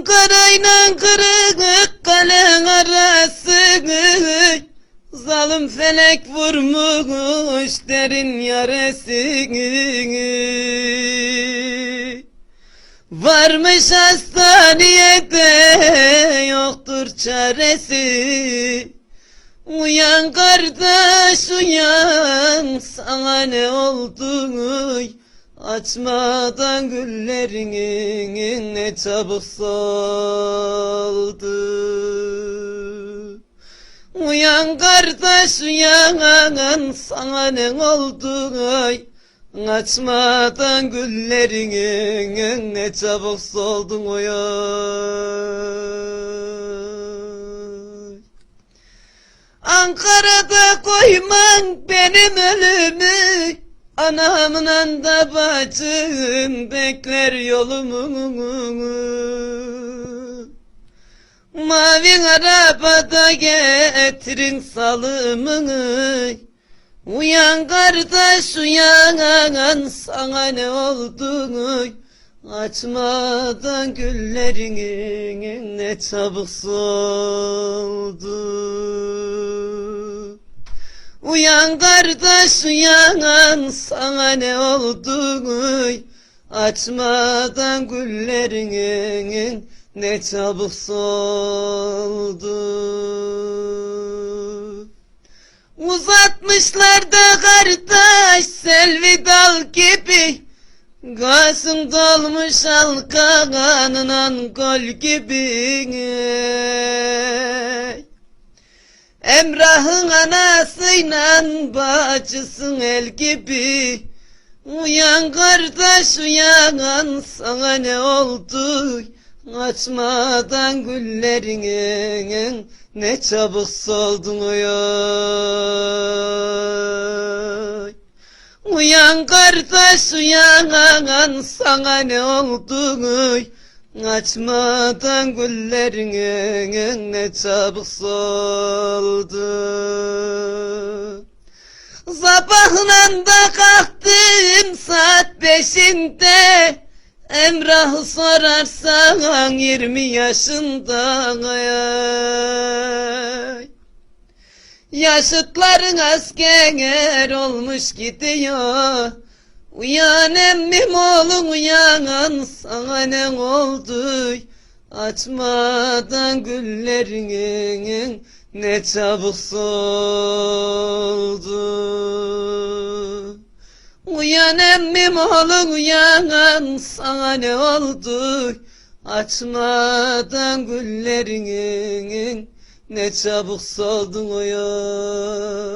Ankara'yla kırık kale arası. Zalim felek vurmuş derin yaresini Varmış hastaniyede yoktur çaresi. Uyan kardeş uyan sana ne oldu Açmadan güllerinin ne çabuk soldu Uyan kardeş uyan sana ne oldu? Ay Açmadan güllerinin ne çabuk soldun Ankara'da koyman benim ölümü Anamla da bacım bekler yolumu. Mavi arabada getirin salımını Uyan kardeş uyan sana ne oldu? Açmadan güllerinin ne çabuk soldu Uyan kardeş uyan sana ne oldu? Açmadan güllerinin ne çabuk soldu. Uzatmışlar da kardeş selvi dal gibi. Gazım dolmuş halka kanınan gol gibi Emrah'ın anasıyla bacısın el gibi. Uyan kardeş uyan sana ne oldu? Açmadan güllerinin ne çabuk soldun uyan Uyan kardeş uyan sana ne oldu Açmadan güllerinin ne çabuk soldu. Sabahla da kalktım saat beşinde. Emrah'ı sorarsan yirmi yaşında ay. Yaşıtların asker olmuş gidiyor Uyan emmim oğlum uyan. Sana ne oldu? Açmadan güllerinin ne çabuk soldu. Uyan emmim oğlum uyan. Sana ne oldu? Açmadan güllerinin ne çabuk soldun uyan